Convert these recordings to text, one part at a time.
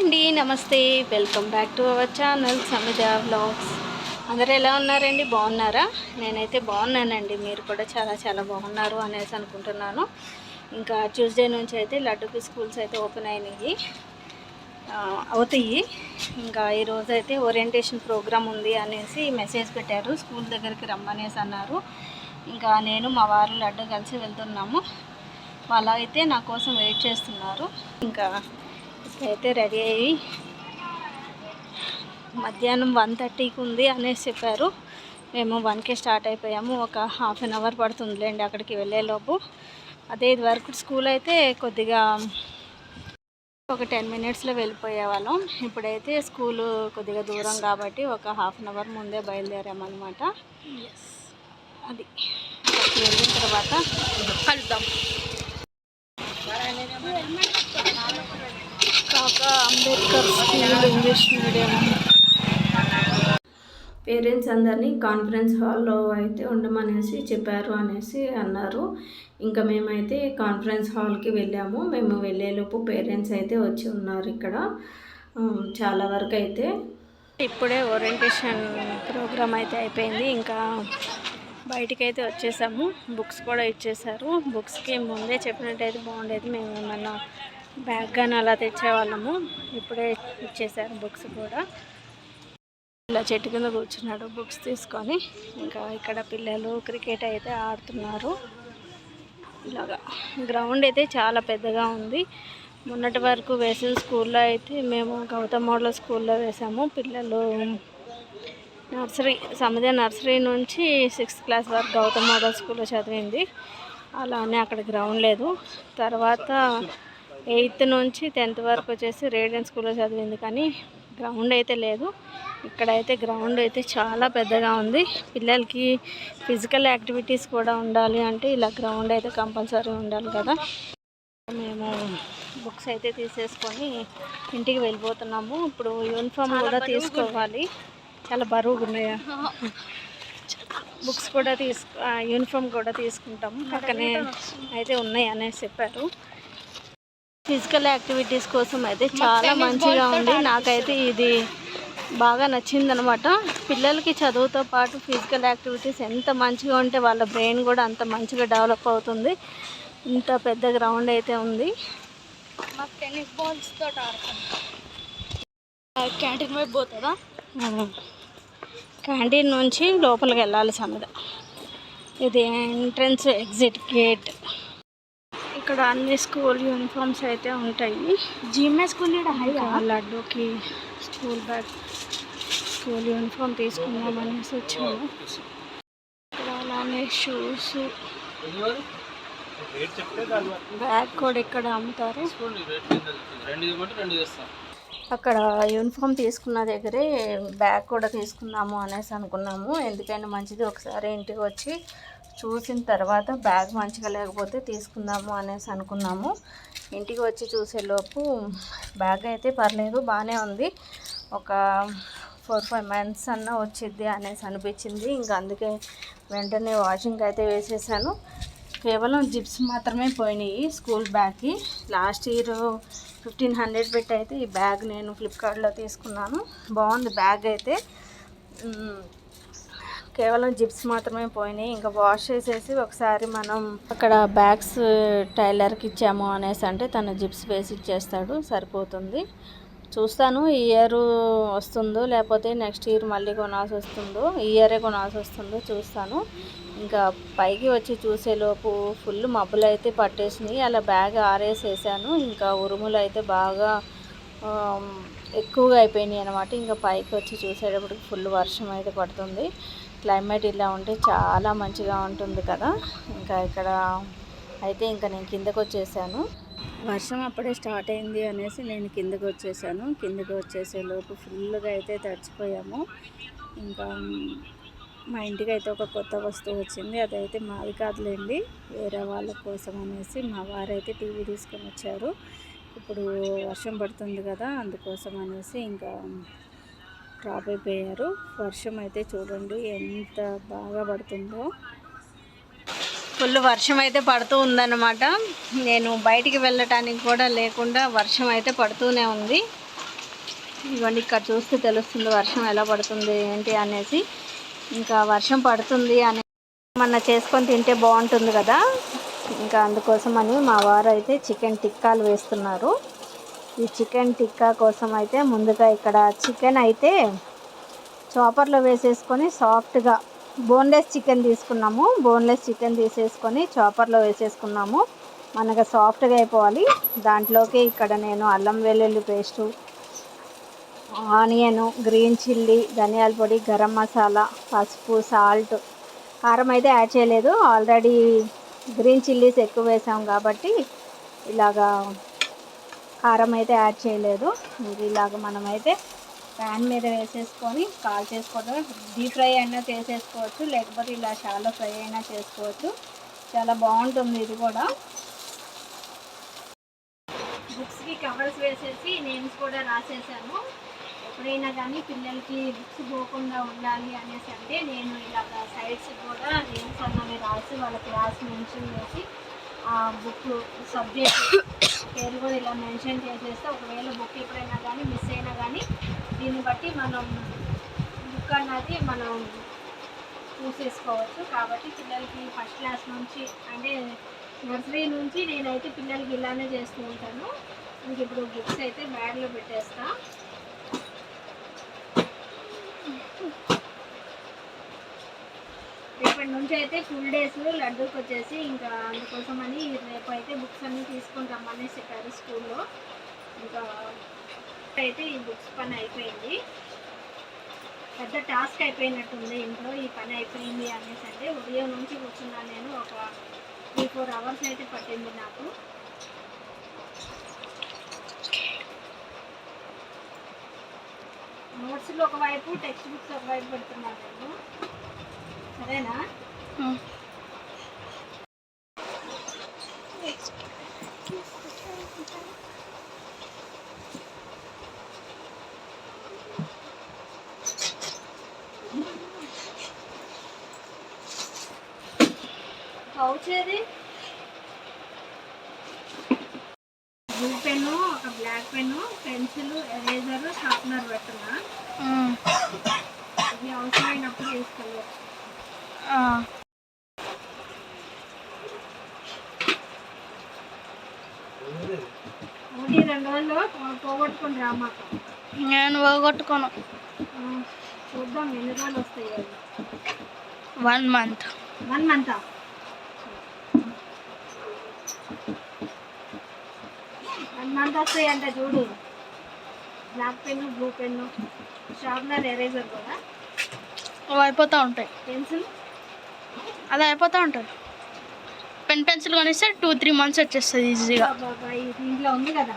అండి నమస్తే. Welcome back to our channel Samitha vlogs అందరూ ఎలా ఉన్నారండి? బాగున్నారా? నేనైతే బాగున్నానండి. మీరు కూడా చాలా చాలా బాగున్నారు అనేసి అనుకుంటున్నాను. ఇంకా ట్యూస్డే నుంచి అయితే లడ్డుకి స్కూల్స్ అయితే ఓపెన్ అయినాయి. అవుతాయి. ఇంకా ఈరోజు అయితే ఓరియంటేషన్ ప్రోగ్రామ్ ఉంది అనేసి మెసేజ్ పెట్టారు. స్కూల్ దగ్గరికి రమ్మనేసి అన్నారు. ఇంకా నేను మా వారు లడ్డు కలిసి వెళ్తున్నాము. వాళ్ళు అయితే నా కోసం వెయిట్ చేస్తున్నారు. ఇంకా ఇప్పుడైతే రెడీ అయ్యి మధ్యాహ్నం వన్ థర్టీకి ఉంది అనేసి చెప్పారు. మేము వన్కే స్టార్ట్ అయిపోయాము. ఒక హాఫ్ అన్ అవర్ పడుతుందిలేండి అక్కడికి వెళ్ళేలోపు. అదే ఇది వరకు స్కూల్ అయితే కొద్దిగా ఒక టెన్ మినిట్స్లో వెళ్ళిపోయే వాళ్ళం ఇప్పుడైతే స్కూలు కొద్దిగా దూరం కాబట్టి ఒక హాఫ్ అన్ అవర్ ముందే బయలుదేరామన్నమాట. అది. వెళ్ళిన తర్వాత కలుద్దాం. కాక Ambedkar school English medium. Parents అందరినీ కాన్ఫరెన్స్ హాల్లో అయితే ఉండమనేసి చెప్పారు అనేసి అన్నారు. ఇంకా మేమైతే కాన్ఫరెన్స్ హాల్కి వెళ్ళాము. మేము వెళ్ళేలోపు పేరెంట్స్ అయితే వచ్చి ఉన్నారు ఇక్కడ. చాలా వరకు అయితే. ఇప్పుడే ఓరియంటేషన్ ప్రోగ్రామ్ అయితే అయిపోయింది. ఇంకా బయటికి అయితే వచ్చేసాము. బుక్స్ కూడా ఇచ్చేసారు బుక్స్కి ముందే చెప్పినట్టయితే బాగుండేది. మేము ఏమన్నా బ్యాగ్ కానీ అలా తెచ్చేవాళ్ళము. ఇప్పుడే ఇచ్చేసారు బుక్స్ కూడా. ఇలా చెట్టు కింద కూర్చున్నాడు బుక్స్ తీసుకొని. ఇంకా ఇక్కడ పిల్లలు క్రికెట్ అయితే ఆడుతున్నారు. ఇలాగా గ్రౌండ్ అయితే చాలా పెద్దగా ఉంది. మొన్నటి వరకు వేసిన స్కూల్లో అయితే మేము గౌతమ్ మోడల్ స్కూల్లో వేసాము. పిల్లలు నర్సరీ సముద్ర నర్సరీ నుంచి సిక్స్త్ క్లాస్ వరకు గౌతమ్ మోడల్ స్కూల్లో చదివింది. అలానే అక్కడ గ్రౌండ్ లేదు. తర్వాత ఎయిత్ నుంచి టెన్త్ వరకు వచ్చేసి రేడియన్ స్కూల్లో చదివింది కానీ గ్రౌండ్ అయితే లేదు. ఇక్కడైతే గ్రౌండ్ అయితే చాలా పెద్దగా ఉంది. పిల్లలకి ఫిజికల్ యాక్టివిటీస్ కూడా ఉండాలి అంటే ఇలా గ్రౌండ్ అయితే కంపల్సరీ ఉండాలి కదా. మేము బుక్స్ అయితే తీసేసుకొని ఇంటికి వెళ్ళిపోతున్నాము. ఇప్పుడు యూనిఫామ్ కూడా తీసుకోవాలి. చాలా బరువుగా ఉన్నాయా బుక్స్ కూడా తీసుకు యూనిఫామ్ కూడా తీసుకుంటాము. పక్కనే అయితే ఉన్నాయి అనేసి చెప్పారు. ఫిజికల్ యాక్టివిటీస్ కోసం అయితే చాలా మంచిగా ఉంది. నాకైతే ఇది బాగా నచ్చింది అనమాట పిల్లలకి చదువుతో పాటు ఫిజికల్ యాక్టివిటీస్ ఎంత మంచిగా ఉంటే వాళ్ళ బ్రెయిన్ కూడా అంత మంచిగా డెవలప్ అవుతుంది. ఇంత పెద్ద గ్రౌండ్ అయితే ఉంది. టెన్నిస్ బాల్స్ క్యాంటీన్ వైపు పోతుందా క్యాంటీన్ నుంచి లోపలికి వెళ్ళాలి సమిద ఇది ఎంట్రన్స్ ఎగ్జిట్ గేట్. ఇక్కడ అన్ని స్కూల్ యూనిఫామ్స్ అయితే ఉంటాయి. జిమ్మే స్కూల్ లడ్డూకి స్కూల్ బ్యాగ్ స్కూల్ యూనిఫామ్ తీసుకుందాం అనేసి వచ్చాము. ఇక్కడ అలానే షూస్ బ్యాగ్ కూడా ఇక్కడ అమ్ముతారు. అక్కడ యూనిఫామ్ తీసుకున్న దగ్గరే బ్యాగ్ కూడా తీసుకుందాము అనేసి అనుకున్నాము. ఎందుకైనా మంచిది ఒకసారి ఇంటికి వచ్చి చూసిన తర్వాత బ్యాగ్ మంచిగా లేకపోతే తీసుకుందాము అనేసి అనుకున్నాము. ఇంటికి వచ్చి చూసేలోపు బ్యాగ్ అయితే పర్లేదు బాగానే ఉంది. ఒక ఫోర్ ఫైవ్ మంత్స్ అన్న వచ్చింది అనేసి అనిపించింది. ఇంకా అందుకే వెంటనే వాషింగ్ అయితే వేసేసాను. కేవలం జిప్స్ మాత్రమే పోయినాయి స్కూల్ బ్యాగ్కి. లాస్ట్ ఇయర్ ఫిఫ్టీన్ హండ్రెడ్ పెట్టి అయితే ఈ బ్యాగ్ నేను ఫ్లిప్కార్ట్లో తీసుకున్నాను. బాగుంది బ్యాగ్ అయితే. కేవలం జిప్స్ మాత్రమే పోయినాయి. ఇంకా వాష్ చేసేసి ఒకసారి మనం అక్కడ బ్యాగ్స్ టైలర్కి ఇచ్చాము అనేసి అంటే తను జిప్స్ వేసి ఇచ్చేస్తాడు. సరిపోతుంది. చూస్తాను ఈ ఇయర్ వస్తుందో లేకపోతే నెక్స్ట్ ఇయర్ మళ్ళీ కొనాల్సి వస్తుందో ఈ ఇయరే కొనాల్సి వస్తుందో చూస్తాను. ఇంకా పైకి వచ్చి చూసేలోపు ఫుల్ మబ్బులు అయితే పట్టేసినాయి అలా బ్యాగ్ ఆరేసేసాను. ఇంకా ఉరుములు అయితే బాగా ఎక్కువగా అయిపోయినాయి అనమాట ఇంకా పైకి వచ్చి చూసేటప్పటికి ఫుల్ వర్షం అయితే పడుతుంది. క్లైమేట్ ఇలా ఉంటే చాలా మంచిగా ఉంటుంది కదా. ఇంకా ఇక్కడ అయితే ఇంకా నేను కిందకు వచ్చేసాను. వర్షం అప్పుడే స్టార్ట్ అయింది అనేసి నేను కిందకు వచ్చేసాను. కిందకు వచ్చేసే లోపు ఫుల్గా అయితే తడిచిపోయాము. ఇంకా మా ఇంటికి అయితే ఒక కొత్త వస్తువు వచ్చింది. అదైతే మాది కాదులేండి వేరే వాళ్ళ కోసం అనేసి మా వారైతే టీవీ తీసుకొని వచ్చారు. ఇప్పుడు వర్షం పడుతుంది కదా అందుకోసం అనేసి ఇంకా డ్రాప్ అయిపోయారు. వర్షం అయితే చూడండి ఎంత బాగా పడుతుందో. ఫుల్ వర్షం అయితే పడుతూ ఉందన్నమాట. నేను బయటికి వెళ్ళటానికి కూడా లేకుండా వర్షం అయితే పడుతూనే ఉంది. ఇవన్నీ ఇక్కడ చూస్తే తెలుస్తుంది వర్షం ఎలా పడుతుంది ఏంటి అనేసి. ఇంకా వర్షం పడుతుంది అని ఏమన్నా చేసుకొని తింటే బాగుంటుంది కదా. ఇంకా అందుకోసం అని మా వారు అయితే చికెన్ టిక్కాలు వేస్తున్నారు. ఈ చికెన్ టిక్కా కోసం అయితే ముందుగా ఇక్కడ చికెన్ అయితే చాపర్లో వేసేసుకొని సాఫ్ట్గా బోన్లెస్ చికెన్ తీసుకున్నాము. బోన్లెస్ చికెన్ తీసేసుకొని చాపర్లో వేసేసుకున్నాము. మనకు సాఫ్ట్గా అయిపోవాలి. దాంట్లోకి ఇక్కడ నేను అల్లం వెల్లుల్లి పేస్టు ఆనియను గ్రీన్ చిల్లీ ధనియాల పొడి గరం మసాలా పసుపు సాల్ట్ కారం అయితే యాడ్ చేయలేదు. ఆల్రెడీ గ్రీన్ చిల్లీస్ ఎక్కువ వేసాం కాబట్టి ఇలాగా కారం అయితే యాడ్ చేయలేదు. ఇది ఇలాగ మనమైతే ప్యాన్ మీద వేసేసుకొని కాల్ చేసుకోవడం డీప్ ఫ్రై అయినా చేసేసుకోవచ్చు లేకపోతే ఇలా షాలో ఫ్రై అయినా చేసుకోవచ్చు. చాలా బాగుంటుంది ఇది కూడా. బుక్స్కి కవర్స్ వేసేసి నేమ్స్ కూడా రాసేసాను. ఎప్పుడైనా కానీ పిల్లలకి బుక్స్ పోకుండా ఉండాలి అనేసి అంటే నేను ఇలాగ సైడ్స్ కూడా నేమ్స్ అన్నవి రాసి వాళ్ళ రాసి మెన్షన్ చేసి బుక్ సబ్జెక్ట్ పేరు కూడా ఇలా మెన్షన్ చేసేస్తే ఒకవేళ బుక్ ఎప్పుడైనా కానీ మిస్ అయినా కానీ దీన్ని బట్టి మనం బుక్ అన్నది మనం చూసేసుకోవచ్చు. కాబట్టి పిల్లలకి ఫస్ట్ క్లాస్ నుంచి అంటే నర్సరీ నుంచి నేనైతే పిల్లలకి ఇలానే చేస్తూ ఉంటాను. ఇంక ఇప్పుడు బుక్స్ అయితే బ్యాగ్లో పెట్టేస్తాను రేపటి నుంచి అయితే ఫుల్ డేస్ లడ్డూకి వచ్చేసి ఇంకా అందుకోసమని రేపు అయితే బుక్స్ అన్నీ తీసుకుంటామని చెప్పారు స్కూల్లో. ఇంకా అయితే ఈ బుక్స్ పని అయిపోయింది. పెద్ద టాస్క్ అయిపోయినట్టుంది ఇంట్లో ఈ పని అయిపోయింది అనేసి అంటే ఉదయం నుంచి కూర్చున్నాను నేను. ఒక త్రీ ఫోర్ అవర్స్ అయితే పట్టింది నాకు. నోట్స్లు ఒకవైపు టెక్స్ట్ బుక్స్ ఒకవైపు పెడుతున్నాను నేను. సరేనా? పౌచ్ ఏది బ్లూ పెన్ను ఒక black pen pencil eraser sharpener పెట్టున్నా ఇవి అవసరమైనప్పుడు తీసుకెళ్ళవచ్చు ఒకటి రెండు రోజులు పో- పోగొట్టుకుని రామాక నేను పోగొట్టుకోను. చూద్దాం ఎన్ని రోజులు వస్తాయి. One month one month one month వస్తాయి అంట చూడు. Black pen blue pen sharpener eraser కూడా. అయిపోతూ ఉంటాయి. పెన్సిల్ అది అయిపోతూ ఉంటుంది. పెన్ పెన్సిల్ కొనిస్తే టూ త్రీ మంత్స్ వచ్చేస్తుంది ఈజీగా. దీంట్లో ఉంది కదా?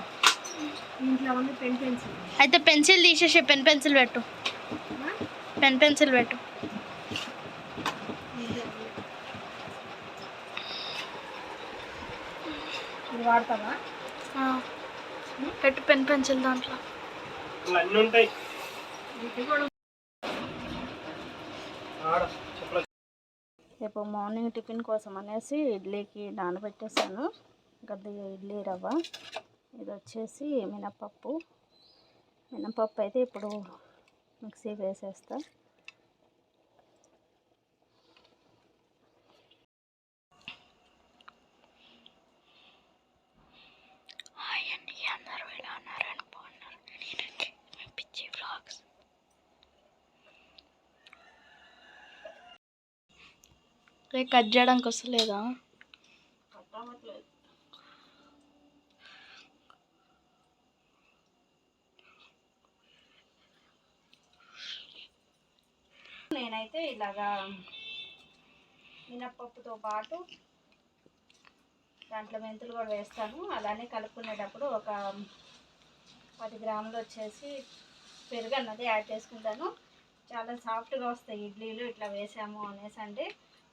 ఉంది పెన్ పెన్సిల్. అయితే పెన్సిల్ తీసేసి పెన్ పెన్సిల్ పెట్టు. పెన్ పెన్సిల్ పెట్టు. ఇది వాడతావా? పెట్టు పెన్ పెన్సిల్ దాంట్లో. అన్నీ ఉంటాయి ఇది కూడా ఆడ చెప్పలే రేపు మార్నింగ్ టిఫిన్ కోసం అనేసి ఇడ్లీకి నానబెట్టేసాను గద్ద ఇడ్లీ రవ్వ. ఇది వచ్చేసి మినపప్పు మినపప్పు అయితే ఇప్పుడు మిక్సీ వేసేస్తా హాయ్ అండి అందరూ ఎలా ఉన్నారు అని బాగున్నారు నేనండి మీ పిచ్చి వ్లాగ్స్ రే కట్ చేయడానికి వస్తలేదా? నేనైతే ఇలాగా మినప్పప్పుతో పాటు దాంట్లో మెంతులు కూడా వేస్తాను. అలానే కలుపుకునేటప్పుడు ఒక పది గ్రాములు వచ్చేసి పెరుగు అన్నది యాడ్ చేసుకుంటాను. చాలా సాఫ్ట్గా వస్తాయి ఇడ్లీలు ఇట్లా వేసాము అనేసి అంటే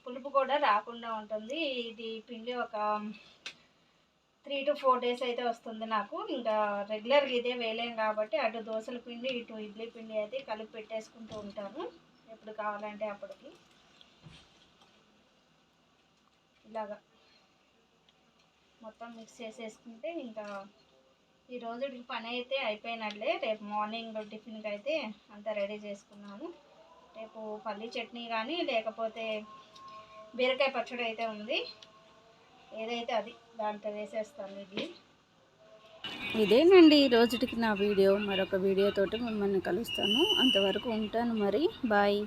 పులుపు కూడా రాకుండా ఉంటుంది. ఇది పిండి ఒక త్రీ టు ఫోర్ డేస్ అయితే వస్తుంది నాకు. ఇంకా రెగ్యులర్గా ఇదే వేయలేం కాబట్టి అటు దోశల పిండి ఇటు ఇడ్లీ పిండి అయితే కలిపి పెట్టేసుకుంటూ ఉంటాను. ఎప్పుడు కావాలంటే అప్పటికి. ఇలాగా మొత్తం మిక్స్ చేసేసుకుంటే ఇంకా ఈ పని అయితే అయిపోయినట్లే. రేపు మార్నింగ్ టిఫిన్కి అయితే అంతా రెడీ చేసుకున్నాను. రేపు పల్లి చట్నీ కానీ లేకపోతే బీరకాయ పచ్చడి అయితే ఉంది. ఏదైతే అది దాంట్లో వేసేస్తాను ఇది. ఇదేనండి ఈ రోజుటికి నా వీడియో. మరొక వీడియోతోటి మిమ్మల్ని కలుస్తాను. అంతవరకు ఉంటాను మరి. బాయ్.